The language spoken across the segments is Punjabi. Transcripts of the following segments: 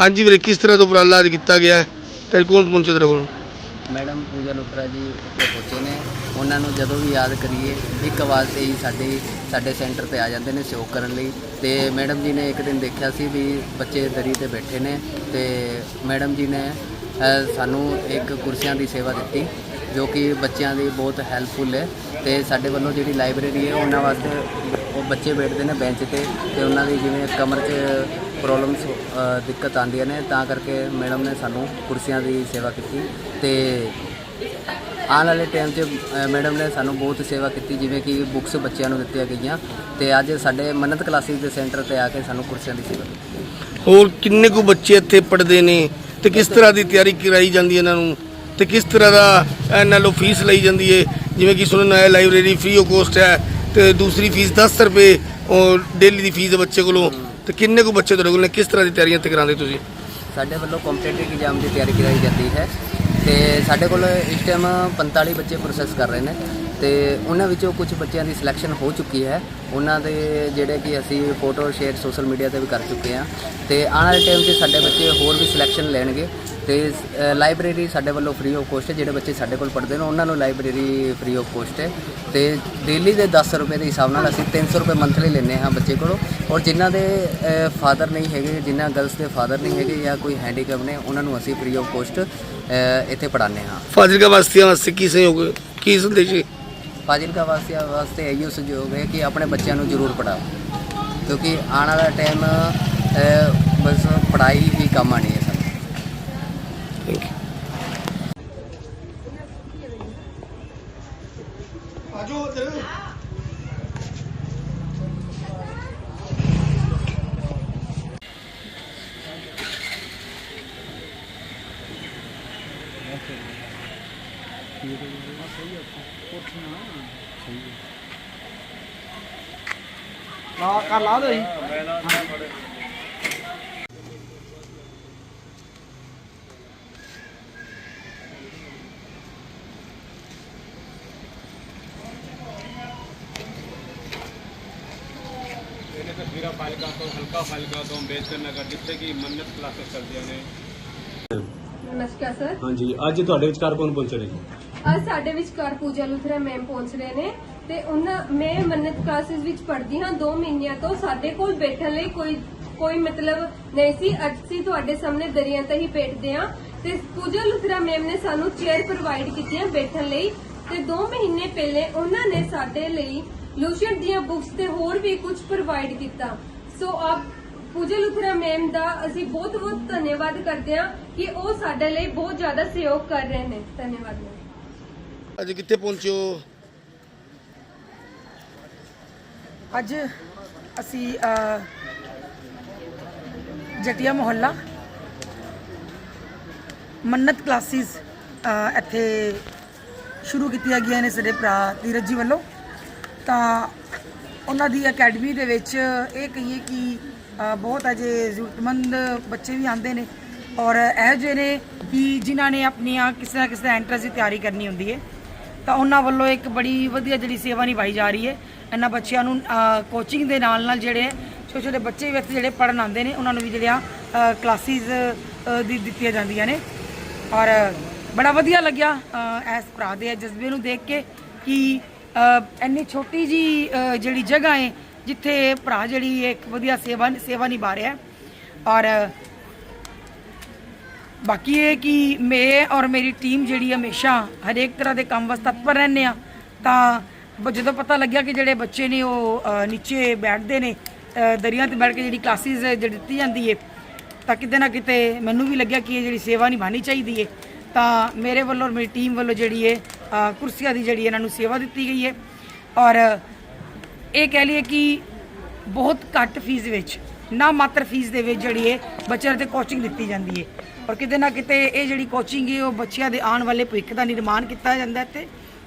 ਹਾਂਜੀ ਵੀਰੇ ਕਿਸ ਤਰ੍ਹਾਂ ਦਾ ਉਪਰਾਲਾ ਅੱਜ ਕੀਤਾ ਗਿਆ ਹੈ? ਤੇ ਕੌਣ ਪਹੁੰਚੇ ਤੇਰੇ ਕੋਲ? ਮੈਡਮ ਪੂਜਾ ਲੁਤਰਾ ਜੀ ਉੱਥੇ ਪਹੁੰਚੇ ਨੇ। ਉਹਨਾਂ ਨੂੰ ਜਦੋਂ ਵੀ ਯਾਦ ਕਰੀਏ ਇੱਕ ਆਵਾਜ਼ ਤੇ ਹੀ ਸਾਡੇ ਸਾਡੇ ਸੈਂਟਰ ਤੇ ਆ ਜਾਂਦੇ ਨੇ ਸਹਿਯੋਗ ਕਰਨ ਲਈ। ਤੇ ਮੈਡਮ ਜੀ ਨੇ ਇੱਕ ਦਿਨ ਦੇਖਿਆ ਸੀ ਵੀ ਬੱਚੇ ਦਰੀ ਤੇ ਬੈਠੇ ਨੇ। ਤੇ ਮੈਡਮ ਜੀ ਨੇ ਅ, ਸਾਨੂੰ ਇੱਕ ਕੁਰਸੀਆਂ ਦੀ ਸੇਵਾ ਦਿੱਤੀ ਜੋ ਕਿ ਬੱਚਿਆਂ ਦੀ ਬਹੁਤ ਹੈਲਪਫੁਲ ਹੈ। ਤੇ ਸਾਡੇ ਵੱਲੋਂ ਜਿਹੜੀ ਲਾਇਬ੍ਰੇਰੀ ਹੈ ਉਹਨਾਂ ਵਾਸਤੇ ਉਹ ਬੱਚੇ ਬੈਠਦੇ ਨੇ ਬੈਂਚ ਤੇ। ਤੇ ਉਹਨਾਂ ਦੀ ਜਿਵੇਂ ਕਮਰ 'ਚ ਪ੍ਰੋਬਲਮਸ ਦਿੱਕਤ ਆਉਂਦੀਆਂ ਨੇ, ਤਾਂ ਕਰਕੇ ਮੈਡਮ ਨੇ ਸਾਨੂੰ ਕੁਰਸੀਆਂ ਦੀ ਸੇਵਾ ਕੀਤੀ ਤੇ ਆਉਣ ਵਾਲੇ ਟਾਈਮ 'ਚ ਮੈਡਮ ਨੇ ਸਾਨੂੰ ਬਹੁਤ ਸੇਵਾ ਕੀਤੀ, ਜਿਵੇਂ ਕਿ ਬੁੱਕਸ ਬੱਚਿਆਂ ਨੂੰ ਦਿੱਤੀਆਂ ਗਈਆਂ ਤੇ ਅੱਜ ਸਾਡੇ ਮੰਨਤ ਕਲਾਸਿਸ ਦੇ ਸੈਂਟਰ ਤੇ ਆ ਕੇ ਸਾਨੂੰ ਕੁਰਸੀਆਂ ਦੀ ਸੇਵਾ ਦਿੱਤੀ ਹੋਰ ਕਿੰਨੇ ਕੁ ਬੱਚੇ ਇੱਥੇ ਪੜ੍ਹਦੇ ਨੇ ਤੇ ਕਿਸ ਤਰ੍ਹਾਂ ਦੀ ਤਿਆਰੀ ਕਰਾਈ ਜਾਂਦੀ ਹੈ ਇਹਨਾਂ ਨੂੰ? ਤੇ ਕਿਸ ਤਰ੍ਹਾਂ ਦਾ ਇਹਨਾਂ ਨੂੰ ਫੀਸ ਲਈ ਜਾਂਦੀ ਹੈ? ਜਿਵੇਂ ਕਿ ਸੁਣਨ ਆਇਆ ਲਾਇਬ੍ਰੇਰੀ ਫ੍ਰੀ ਆਫ ਕੋਸਟ ਹੈ ਤੇ ਦੂਸਰੀ ਫੀਸ 10 ਰੁਪਏ, ਉਹ ਡੇਲੀ ਦੀ ਫੀਸ ਬੱਚੇ ਕੋਲੋਂ। ਤੇ ਕਿੰਨੇ ਕੁ ਬੱਚੇ ਤੁਹਾਡੇ ਕੋਲ ਨੇ? ਕਿਸ ਤਰ੍ਹਾਂ ਦੀ ਤਿਆਰੀਆਂ ਤੇ ਕਰਾਉਂਦੇ ਤੁਸੀਂ? ਸਾਡੇ ਵੱਲੋਂ ਕੰਪੀਟੀਟਿਵ ਐਗਜ਼ਾਮ ਦੀ ਤਿਆਰੀ ਕਰਾਈ ਜਾਂਦੀ ਹੈ ਤੇ ਸਾਡੇ ਕੋਲ ਇਸ ਟਾਈਮ 45 ਬੱਚੇ ਪ੍ਰੋਸੈਸ ਕਰ ਰਹੇ ਨੇ। ਤੇ ਉਹਨਾਂ ਵਿੱਚੋਂ ਕੁਝ ਬੱਚਿਆਂ ਦੀ ਸਿਲੈਕਸ਼ਨ ਹੋ ਚੁੱਕੀ ਹੈ। ਉਹਨਾਂ ਦੇ ਜਿਹੜੇ ਕਿ ਅਸੀਂ ਫੋਟੋ ਸ਼ੇਅਰ ਸੋਸ਼ਲ ਮੀਡੀਆ ਤੇ ਵੀ ਕਰ ਚੁੱਕੇ ਹਾਂ। ਤੇ ਆਉਣ ਵਾਲੇ ਟਾਈਮ 'ਚ ਸਾਡੇ ਬੱਚੇ ਹੋਰ ਵੀ ਸਿਲੈਕਸ਼ਨ ਲੈਣਗੇ। ਤੇ ਲਾਇਬ੍ਰੇਰੀ ਸਾਡੇ ਵੱਲੋਂ ਫ੍ਰੀ ਆਫ ਕੋਸਟ ਹੈ। ਜਿਹੜੇ ਬੱਚੇ ਸਾਡੇ ਕੋਲ ਪੜ੍ਹਦੇ ਨੇ, ਉਹਨਾਂ ਨੂੰ ਲਾਇਬ੍ਰੇਰੀ ਫ੍ਰੀ ਆਫ ਕੋਸਟ ਹੈ। ਤੇ ਡੇਲੀ ਦੇ 10 ਰੁਪਏ ਦੇ ਹਿਸਾਬ ਨਾਲ ਅਸੀਂ 300 ਰੁਪਏ ਮੰਥਲੀ ਲੈਂਦੇ ਹਾਂ ਬੱਚੇ ਕੋਲੋਂ। ਔਰ ਜਿਨ੍ਹਾਂ ਦੇ ਫਾਦਰ ਨਹੀਂ ਹੈਗੇ, ਜਿਨ੍ਹਾਂ ਗਰਲਸ ਦੇ ਫਾਦਰ ਨਹੀਂ ਹੈਗੇ ਜਾਂ ਕੋਈ ਹੈਂਡੀਕੈਪ ਨੇ, ਉਹਨਾਂ ਨੂੰ ਅਸੀਂ ਫ੍ਰੀ ਆਫ ਕੋਸਟ ਇੱਥੇ ਪੜ੍ਹਾਉਂਦੇ ਹਾਂ। ਫਾਜ਼ਿਲਕਾ ਵਾਸੀਆਂ ਵਾਸਤੇ ਕੀ ਸਹਿਯੋਗ, ਕੀ ਸੰਦੇਸ਼? ਹੈ? ਫਾਜ਼ਿਲਕਾ ਵਾਸੀਆਂ ਵਾਸਤੇ ਇਹੋ ਸਹਿਯੋਗ ਹੈ ਕਿ ਆਪਣੇ ਬੱਚਿਆਂ ਨੂੰ ਜ਼ਰੂਰ ਪੜਾਓ ਕਿਉਂਕਿ ਆਉਣ ਵਾਲਾ ਟਾਈਮ ਬਸ ਪੜ੍ਹਾਈ ਹੀ ਕੰਮ ਆਣੀ ਹੈ ਸਾਨੂੰ। Thank you. ਲਾ ਕਰ ਲਾ ਦੋ ਇਹਨੇ ਤਸਵੀਰਾਂ ਫਾਜ਼ਿਲਕਾ ਤੋਂ ਹਲਕਾ ਫਾਜ਼ਿਲਕਾ ਤੋਂ ਅੰਬੇਦਕਰ ਨਗਰ ਜਿੱਥੇ ਕਿ ਮੰਨਤ ਕਲਾਸਿਸ ਚੱਲਦੀਆਂ ਨੇ ਨਮਸਕਾਰ ਸਰ ਹਾਂਜੀ ਅੱਜ ਤੁਹਾਡੇ ਵਿਚਕਾਰ ਕੌਣ ਪਹੁੰਚੇ ਨੇ ਅੱਜ ਸਾਡੇ ਵਿਚਕਾਰ ਪੂਜਾ ਲੁਥਰਾ ਮੈਮ ਪਹੁੰਚ ਰਹੇ ਨੇ ਤੇ ਉਹਨਾਂ, ਮੈਂ ਮੰਨਤ ਕਲਾਸਿਸ ਵਿੱਚ ਪੜ੍ਹਦੀ ਹਾਂ 2 ਮਹੀਨਿਆਂ ਤੋਂ, ਸਾਡੇ ਕੋਲ ਬੈਠਣ ਲਈ ਕੋਈ ਕੋਈ ਮਤਲਬ ਨਹੀਂ ਸੀ। ਅਸੀਂ ਤੁਹਾਡੇ ਸਾਹਮਣੇ ਦਰਿਆ ਤੇ ਹੀ ਬੈਠਦੇ ਹਾਂ ਤੇ ਪੂਜਾ ਲੁਥਰਾ ਮੈਮ ਨੇ ਸਾਨੂੰ ਚੇਅਰ ਪ੍ਰੋਵਾਈਡ ਕੀਤੀਆਂ ਬੈਠਣ ਲਈ ਤੇ 2 ਮਹੀਨੇ ਪਹਿਲੇ ਉਹਨਾਂ ਨੇ ਸਾਡੇ ਲਈ ਲੂਸ਼ਨ ਦੀਆਂ ਬੁੱਕਸ ਤੇ ਹੋਰ ਵੀ ਕੁਝ ਪ੍ਰੋਵਾਈਡ ਕੀਤਾ। ਸੋ ਆਪ ਪੂਜਾ ਲੁਥਰਾ ਮੈਮ ਦਾ ਅਸੀਂ ਬਹੁਤ ਬਹੁਤ ਧੰਨਵਾਦ ਕਰਦੇ ਹਾਂ ਕਿ ਉਹ ਸਾਡੇ ਲਈ ਬਹੁਤ ਜ਼ਿਆਦਾ ਸਹਿਯੋਗ ਕਰ ਰਹੇ ਨੇ। ਧੰਨਵਾਦ ਮੈਮ ਅੱਜ ਕਿੱਥੇ ਪਹੁੰਚੇ ਅੱਜ ਅਸੀਂ ਅ, ਜਟੀਆ ਮੁਹੱਲਾ ਮੰਨਤ ਕਲਾਸਿਸ ਇੱਥੇ ਸ਼ੁਰੂ ਕੀਤੀਆਂ ਗਈਆਂ ਨੇ ਸਾਡੇ ਭਰਾ ਧੀਰਜ ਜੀ ਵੱਲੋਂ। ਤਾਂ ਉਹਨਾਂ ਦੀ ਅਕੈਡਮੀ ਦੇ ਵਿੱਚ ਇਹ ਕਹੀਏ ਕਿ ਬਹੁਤ ਅਜੇ ਜ਼ਰੂਰਤਮੰਦ ਬੱਚੇ ਵੀ ਆਉਂਦੇ ਨੇ ਔਰ ਇਹ ਜਿਹੇ ਨੇ ਕਿ ਜਿਨ੍ਹਾਂ ਨੇ ਆਪਣੀਆਂ ਕਿਸੇ ਨਾ ਕਿਸੇ ਦਾ ਐਂਟਰੈਂਸ ਦੀ ਤਿਆਰੀ ਕਰਨੀ ਹੁੰਦੀ ਹੈ। ਤਾਂ ਉਹਨਾਂ ਵੱਲੋਂ ਇੱਕ ਬੜੀ ਵਧੀਆ ਜਿਹੜੀ ਸੇਵਾ ਨਿਭਾਈ ਜਾ ਰਹੀ ਹੈ। ਇਹਨਾਂ ਬੱਚਿਆਂ ਨੂੰ ਕੋਚਿੰਗ ਦੇ ਨਾਲ ਨਾਲ ਜਿਹੜੇ ਛੋਟੇ ਛੋਟੇ ਬੱਚੇ ਵੀ ਇੱਥੇ ਜਿਹੜੇ ਪੜਨ ਆਉਂਦੇ ਨੇ ਉਹਨਾਂ ਨੂੰ ਵੀ ਜਿਹੜੀਆਂ ਕਲਾਸਿਸ ਦੀ ਦਿੱਤੀਆਂ ਜਾਂਦੀਆਂ ਨੇ। ਔਰ ਬੜਾ ਵਧੀਆ ਲੱਗਿਆ ਅ, ਇਸ ਭਰਾ ਦੇ ਜਜ਼ਬੇ ਨੂੰ ਦੇਖ ਕੇ ਕਿ ਇੰਨੀ ਛੋਟੀ ਜੀ ਜਿਹੜੀ ਜਗ੍ਹਾ ਹੈ ਜਿੱਥੇ ਭਰਾ ਜਿਹੜੀ ਇੱਕ ਵਧੀਆ ਸੇਵਾ ਸੇਵਾ ਨਿਭਾ ਰਿਹਾ ਔਰ ਬਾਕੀ ਇਹ ਕਿ ਮੈਂ ਔਰ ਮੇਰੀ ਟੀਮ ਜਿਹੜੀ ਹਮੇਸ਼ਾ ਹਰੇਕ ਤਰ੍ਹਾਂ ਦੇ ਕੰਮ ਵਾਸਤੇ ਤਤਪਰ ਰਹਿੰਦੇ ਆ ਤਾਂ ਜਦੋਂ ਪਤਾ ਲੱਗਿਆ ਕਿ ਜਿਹੜੇ ਬੱਚੇ ਨੇ ਉਹ ਨੀਚੇ ਬੈਠਦੇ ਨੇ ਅ, ਦਰੀਆਂ ਤੇ ਬੈਠ ਕੇ ਜਿਹੜੀ ਕਲਾਸਿਸ ਜਿਹੜੀ ਦਿੱਤੀ ਜਾਂਦੀ ਹੈ ਤਾਂ ਕਿਤੇ ਨਾ ਕਿਤੇ ਮੈਨੂੰ ਵੀ ਲੱਗਿਆ ਕਿ ਇਹ ਜਿਹੜੀ ਸੇਵਾ ਨਿਭਾਣੀ ਚਾਹੀਦੀ ਹੈ ਤਾਂ ਮੇਰੇ ਵੱਲੋਂ ਔਰ ਮੇਰੀ ਟੀਮ ਵੱਲੋਂ ਜਿਹੜੀ ਹੈ ਕੁਰਸੀਆਂ ਦੀ ਜਿਹੜੀ ਇਹਨਾਂ ਨੂੰ ਸੇਵਾ ਦਿੱਤੀ ਗਈ ਹੈ ਔਰ ਇਹ ਕਹਿ ਲਈਏ ਕਿ ਬਹੁਤ ਘੱਟ ਫੀਸ ਵਿੱਚ ਨਾ ਮਾਤਰ ਫੀਸ ਦੇ ਵਿੱਚ ਜਿਹੜੀ ਹੈ ਬੱਚਿਆਂ ਤੇ ਕੋਚਿੰਗ ਦਿੱਤੀ ਜਾਂਦੀ ਹੈ ਔਰ ਕਿਤੇ ਨਾ ਕਿਤੇ ਇਹ ਜਿਹੜੀ ਕੋਚਿੰਗ ਹੈ, ਉਹ ਬੱਚਿਆਂ ਦੇ ਆਉਣ ਵਾਲੇ ਭਵਿੱਖ ਦਾ ਨਿਰਮਾਣ ਕੀਤਾ ਜਾਂਦਾ ਇੱਥੇ।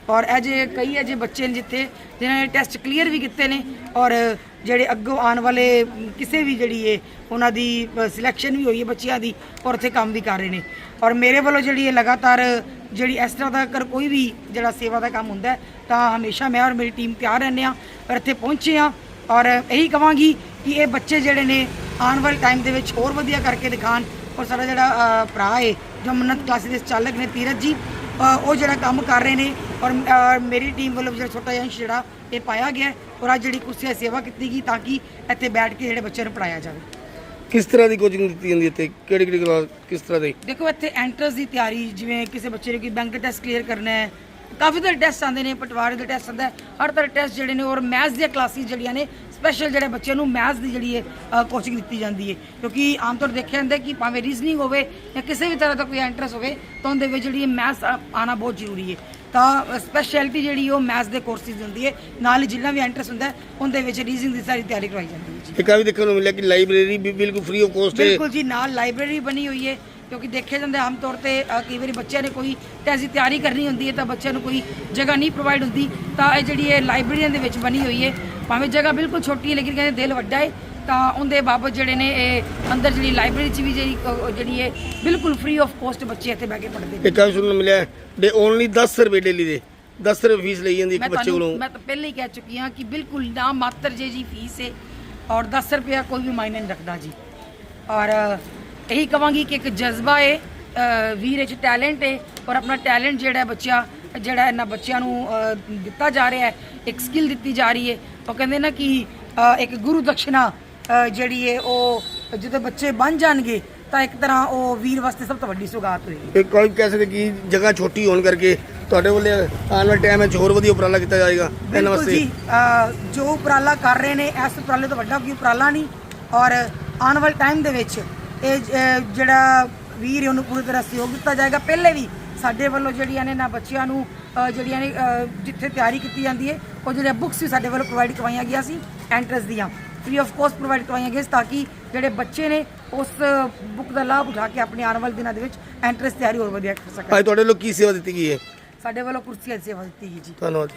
ਔਰ ਅਜੇ ਕਈ ਅਜੇ ਬੱਚੇ ਨੇ ਜਿੱਥੇ, ਜਿਨ੍ਹਾਂ ਨੇ ਟੈਸਟ ਕਲੀਅਰ ਵੀ ਕੀਤੇ ਨੇ, ਔਰ ਜਿਹੜੇ ਅੱਗੋਂ ਆਉਣ ਵਾਲੇ ਕਿਸੇ ਵੀ ਜਿਹੜੀ ਹੈ ਉਹਨਾਂ ਦੀ ਸਿਲੈਕਸ਼ਨ ਵੀ ਹੋਈ ਹੈ ਬੱਚਿਆਂ ਦੀ, ਔਰ ਉੱਥੇ ਕੰਮ ਵੀ ਕਰ ਰਹੇ ਨੇ। ਔਰ ਮੇਰੇ ਵੱਲੋਂ ਜਿਹੜੀ ਹੈ ਲਗਾਤਾਰ ਜਿਹੜੀ ਇਸ ਤਰ੍ਹਾਂ ਦਾ ਅਗਰ ਕੋਈ ਵੀ ਜਿਹੜਾ ਸੇਵਾ ਦਾ ਕੰਮ ਹੁੰਦਾ ਤਾਂ ਹਮੇਸ਼ਾ ਮੈਂ ਔਰ ਮੇਰੀ ਟੀਮ ਤਿਆਰ ਰਹਿੰਦੇ ਆ ਔਰ ਇੱਥੇ ਪਹੁੰਚੇ ਆ ਔਰ ਇਹੀ ਕਵਾਂਗੀ ਕਿ ਇਹ ਬੱਚੇ ਜਿਹੜੇ ਨੇ, ਆਉਣ ਵਾਲੇ ਟਾਈਮ ਦੇ ਵਿੱਚ ਹੋਰ ਵਧੀਆ ਕਰਕੇ ਦਿਖਾਣ ਔਰ ਸਾਡਾ ਜਿਹੜਾ ਭਰਾ ਹੈ ਜੋ ਮੰਨਤ ਕਲਾਸਿਸ ਦੇ ਚਾਲਕ ਨੇ ਤੀਰਜ ਜੀ ਉਹ ਜਿਹੜਾ ਕੰਮ ਕਰ ਰਹੇ ਨੇ ਔਰ ਮੇਰੀ ਟੀਮ ਵੱਲੋਂ ਜਿਹੜਾ ਛੋਟਾ ਜਿਹਾ ਜਿਹੜਾ ਇਹ ਪਾਇਆ ਗਿਆ ਔਰ ਅੱਜ ਜਿਹੜੀ ਕੁਰਸੀ ਦੀ ਸੇਵਾ ਕੀਤੀ ਗਈ ਤਾਂ ਕਿ ਇੱਥੇ ਬੈਠ ਕੇ ਜਿਹੜੇ ਬੱਚਿਆਂ ਨੂੰ ਪੜਾਇਆ ਜਾਵੇ। ਕਿਸ ਤਰ੍ਹਾਂ ਦੀ ਕੋਚਿੰਗ ਦਿੱਤੀ ਜਾਂਦੀ ਹੈ ਇੱਥੇ? ਕਿਹੜੀ ਕਿਹੜੀ ਕਲਾਸ ਕਿਸ ਤਰ੍ਹਾਂ ਦੀ? ਦੇਖੋ ਇੱਥੇ ਐਂਟਰਸ ਦੀ ਤਿਆਰੀ ਜਿਵੇਂ ਕਿਸੇ ਬੱਚੇ ਨੇ ਕੋਈ ਬੈਂਕ ਟੈਸਟ ਕਲੀਅਰ ਕਰਨਾ ਹੈ ਕਾਫੀ ਤਰ੍ਹਾਂ ਟੈਸਟ ਆਉਂਦੇ ਨੇ ਪਟਵਾਰੀ ਦੇ ਟੈਸਟ ਆਉਂਦਾ ਹਰ ਤਰ੍ਹਾਂ ਟੈਸਟ ਜਿਹੜੇ ਨੇ ਔਰ ਮੈਥਸ ਦੀਆਂ ਕਲਾਸਿਸ ਜਿਹੜੀਆਂ ਨੇ ਸਪੈਸ਼ਲ ਜਿਹੜੇ ਬੱਚਿਆਂ ਨੂੰ ਮੈਥਸ ਦੀ ਜਿਹੜੀ ਹੈ ਕੋਚਿੰਗ ਦਿੱਤੀ ਜਾਂਦੀ ਹੈ। ਕਿਉਂਕਿ ਆਮ ਤੌਰ ਦੇਖਿਆ ਜਾਂਦਾ ਕਿ ਭਾਵੇਂ ਰੀਜ਼ਨਿੰਗ ਹੋਵੇ ਜਾਂ ਕਿਸੇ ਵੀ ਤਰ੍ਹਾਂ ਦਾ ਕੋਈ ਐਂਟਰਸ ਹੋਵੇ ਤਾਂ ਉਹਦੇ ਵਿੱਚ ਜਿਹੜੀ ਮੈਥਸ ਆਣਾ ਬਹੁਤ ਜ਼ਰੂਰੀ ਹੈ। ਤਾਂ ਸਪੈਸ਼ਲਿਟੀ ਜਿਹੜੀ ਉਹ ਮੈਥਸ ਦੇ ਕੋਰਸਿਸ ਹੁੰਦੀ ਹੈ। ਨਾਲ ਹੀ ਜਿੰਨਾ ਵੀ ਐਂਟਰਸ ਹੁੰਦਾ ਉਹਦੇ ਵਿੱਚ ਰੀਜ਼ਨਿੰਗ ਦੀ ਸਾਰੀ ਤਿਆਰੀ ਕਰਵਾਈ ਜਾਂਦੀ ਹੈ। ਜੀ ਇੱਕ ਆ ਵੀ ਦੇਖਣ ਨੂੰ ਮਿਲਿਆ ਕਿ ਲਾਇਬ੍ਰੇਰੀ ਵੀ ਬਿਲਕੁਲ ਫ੍ਰੀ ਆਫ ਕੋਸਟ ਹੈ। ਬਿਲਕੁਲ ਜੀ ਨਾਲ ਲਾਇਬ੍ਰੇਰੀ ਬਣੀ ਹੋਈ ਹੈ। ਕਿਉਂਕਿ ਦੇਖਿਆ ਜਾਂਦਾ ਆਮ ਤੌਰ ਤੇ ਕਈ ਵਾਰੀ ਬੱਚਿਆਂ ਨੇ ਕੋਈ ਟੈਸਟ ਦੀ ਤਿਆਰੀ ਕਰਨੀ ਹੁੰਦੀ ਹੈ ਤਾਂ ਬੱਚਿਆਂ ਨੂੰ ਕੋਈ ਜਗ੍ਹਾ ਨਹੀਂ ਪ੍ਰੋਵਾਈਡ ਹੁੰਦੀ। ਤਾਂ ਇਹ ਜਿਹੜੀ ਹੈ ਲਾਇਬ੍ਰੇਰੀਆਂ ਦੇ ਵਿੱਚ ਬਣੀ ਹੋਈ ਹੈ ਭਾਵੇਂ ਜਗ੍ਹਾ ਬਿਲਕੁਲ ਛੋਟੀ ਹੈ ਲੇਕਿਨ ਕਹਿੰਦੇ ਦਿਲ ਵੱਡਾ ਹੈ। ਤਾਂ ਉਹਦੇ ਬਾਬਤ ਜਿਹੜੇ ਨੇ ਇਹ ਅੰਦਰ ਜਿਹੜੀ ਲਾਇਬ੍ਰੇਰੀ 'ਚ ਵੀ ਜਿਹੜੀ ਜਿਹੜੀ ਹੈ ਬਿਲਕੁਲ ਫ੍ਰੀ ਆਫ ਕੋਸਟ ਬੱਚੇ ਇੱਥੇ ਬਹਿ ਕੇ ਪੜ੍ਹਦੇ ਨੇ। ਇੱਕ ਆ ਸੁਣਨ ਨੂੰ ਮਿਲਿਆ ਦੇ ਓਨਲੀ 10 ਰੁਪਏ ਡੇਲੀ ਦੇ 10 ਰੁਪਏ ਫੀਸ ਲਈ ਜਾਂਦੀ ਮੈਂ ਇੱਕ ਬੱਚੇ ਤੁਹਾਨੂੰ ਕੋਲੋਂ। ਮੈਂ ਤਾਂ ਪਹਿਲੇ ਹੀ ਕਹਿ ਚੁੱਕੀ ਹਾਂ ਕਿ ਬਿਲਕੁਲ ਨਾ ਮਾਤਰ ਜੇ ਜੀ ਫੀਸ ਹੈ ਔਰ 10 ਰੁਪਇਆ ਕੋਈ ਵੀ ਮਾਇਨੇ ਨਹੀਂ ਰੱਖਦਾ ਜੀ। ਔਰ ਅ, ਇਹੀ ਕਵਾਂਗੀ ਕਿ ਇੱਕ ਜਜ਼ਬਾ ਹੈ ਅ, ਵੀਰ ਵਿੱਚ ਟੈਲੈਂਟ ਹੈ ਔਰ ਆਪਣਾ ਟੈਲੈਂਟ ਜਿਹੜਾ ਹੈ ਬੱਚਾ ਜਿਹੜਾ ਇਹਨਾਂ ਬੱਚਿਆਂ ਨੂੰ ਅ, ਦਿੱਤਾ ਜਾ ਰਿਹਾ ਹੈ ਇੱਕ ਸਕਿੱਲ ਦਿੱਤੀ ਜਾ ਰਹੀ ਹੈ ਉਹ ਕਹਿੰਦੇ ਨਾ ਕਿ ਇੱਕ ਗੁਰੂ ਦਕਸ਼ਨਾ ਜਿਹੜੀ ਹੈ ਉਹ ਜਦੋਂ ਬੱਚੇ ਬਣ ਜਾਣਗੇ ਤਾਂ ਇੱਕ ਤਰ੍ਹਾਂ ਉਹ ਵੀਰ ਵਾਸਤੇ ਸਭ ਤੋਂ ਵੱਡੀ ਸੁਗਾਤ ਹੋਏਗੀ। ਇੱਕ ਕੋਈ ਕਹਿ ਸਕਦੇ ਕਿ ਜਗ੍ਹਾ ਛੋਟੀ ਹੋਣ ਕਰਕੇ ਤੁਹਾਡੇ ਵੱਲੇ ਆਉਣ ਵਾਲੇ ਟਾਈਮ ਵਿੱਚ ਹੋਰ ਵਧੀਆ ਉਪਰਾਲਾ ਕੀਤਾ ਜਾਏਗਾ ਇਹਨਾਂ ਵਾਸਤੇ? ਜੀ ਉਪਰਾਲਾ ਕਰ ਰਹੇ ਨੇ ਇਸ ਉਪਰਾਲੇ ਤੋਂ ਵੱਡਾ ਕੋਈ ਉਪਰਾਲਾ ਨਹੀਂ। ਔਰ ਆਉਣ ਵਾਲੇ ਟਾਈਮ ਦੇ ਵਿੱਚ ਇਹ ਜਿਹੜਾ ਵੀਰ ਉਹਨੂੰ ਪੂਰੀ ਤਰ੍ਹਾਂ ਸਹਿਯੋਗ ਦਿੱਤਾ ਜਾਏਗਾ। ਪਹਿਲੇ ਵੀ ਸਾਡੇ ਵੱਲੋਂ ਜਿਹੜੀਆਂ ਨੇ ਨਾ ਬੱਚਿਆਂ ਨੂੰ ਜਿਹੜੀਆਂ ਨੇ ਜਿੱਥੇ ਤਿਆਰੀ ਕੀਤੀ ਜਾਂਦੀ ਹੈ ਉਹ ਜਿਹੜੀਆਂ ਬੁੱਕਸ ਵੀ ਸਾਡੇ ਵੱਲੋਂ ਪ੍ਰੋਵਾਈਡ ਕਰਵਾਈਆਂ ਗਿਆ ਸੀ ਐਂਟਰਸ ਦੀਆਂ। ਫ੍ਰੀ ਆਫ ਕੋਸਟ ਪ੍ਰੋਵਾਈਡ ਕਰਵਾਈਆਂ ਗਈਆਂ ਤਾਂ ਕਿ ਜਿਹੜੇ ਬੱਚੇ ਨੇ ਉਸ ਬੁੱਕ ਦਾ ਲਾਭ ਉਠਾ ਕੇ ਆਪਣੇ ਆਉਣ ਵਾਲੇ ਦਿਨਾਂ ਦੇ ਵਿੱਚ ਐਂਟਰਸ ਤਿਆਰੀ ਹੋਰ ਵਧੀਆ ਕਰ ਸਕਣ। ਅੱਜ ਤੁਹਾਡੇ ਲੋਕ ਕੀ ਸੇਵਾ ਦਿੱਤੀ ਗਈ ਹੈ? ਸਾਡੇ ਵੱਲੋਂ ਕੁਰਸੀਆਂ ਦੀ ਸੇਵਾ ਦਿੱਤੀ ਗਈ ਜੀ। ਧੰਨਵਾਦ।